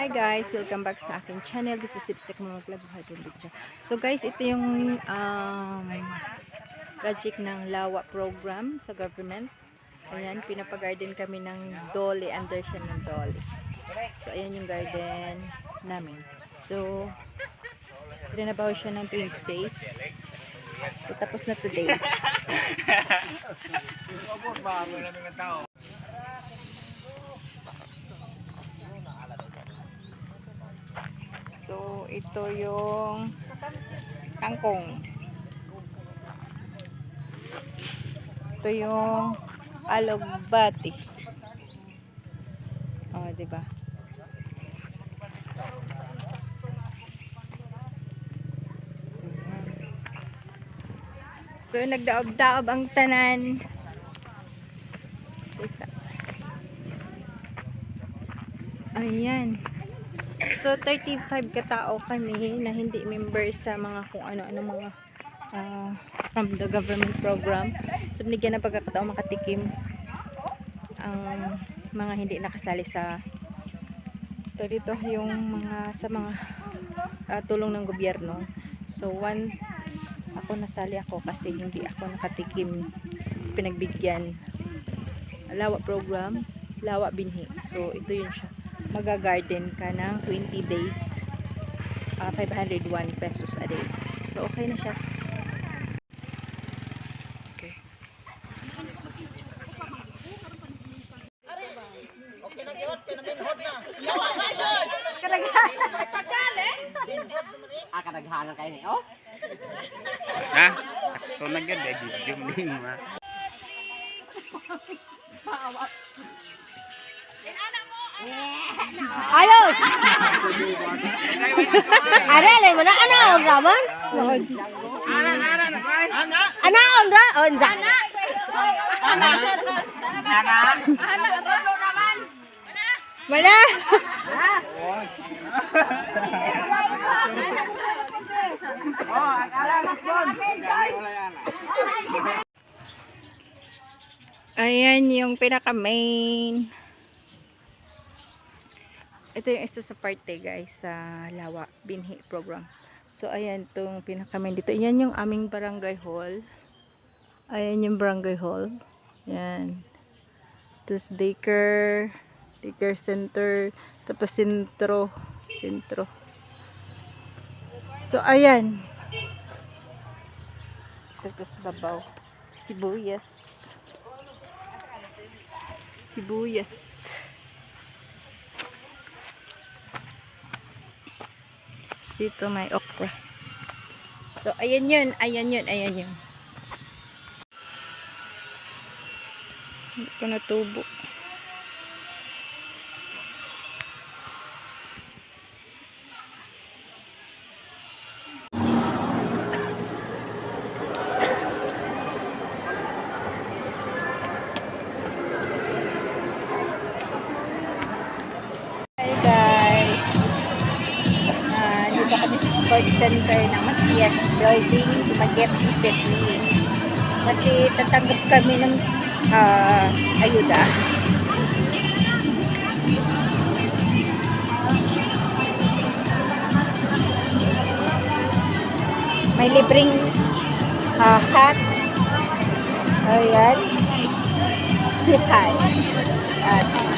Hi guys, welcome back sa aking channel. This is Sipstick Mga Club. So guys, ito yung um, project ng Lawa program sa government. Ayan, pinapagarden kami ng Dolly, under siya ng Dolly. So ayan yung garden namin. So, rinabaho siya ng 20 days. So tapos na today. So, ito yung kangkong. Ito yung alugbati. Oh, 'di ba? So, nagdaob-daob ang tanan. Ayan. So, 35 katao kami na hindi member sa mga kung ano-ano mga ah, from the government program. So, binigyan ng pagkakataon makatikim ang mga hindi nakasali sa ito dito yung mga sa mga ah, tulong ng gobyerno. So, one ako nasali ako kasi hindi ako nakatikim pinagbigyan lawa program lawa binhi so ito yun siya magagarden ka ng 20 days ah, 501 pesos a day so okay na siya okay Ah, kadaghanan kayo ni, oh? Ha? Ako na ganda, video mo ha. Ayos! Ada, alay mo na, ano, on raman? Ana, on ra, on za. Mana? ayan yung pinaka main ito yung isa sa parte guys sa Lawa Binhi program. So ayan tong pinaka main dito. Yan yung aming barangay hall. Ayan yung barangay hall. Yan. Tapos daycare daycare center tapos sentro sentro. So ayan. Tapos babaw. Sibuyas. Sibuyas dito may okra. So ayan yun ayan yun ayan yun. Hindi ko natubo sports center ng Masias Building, Dumaguete City. Kasi tatanggap kami ng ah, ayuda. May libreng ah, hat. Ayan. Hat. At.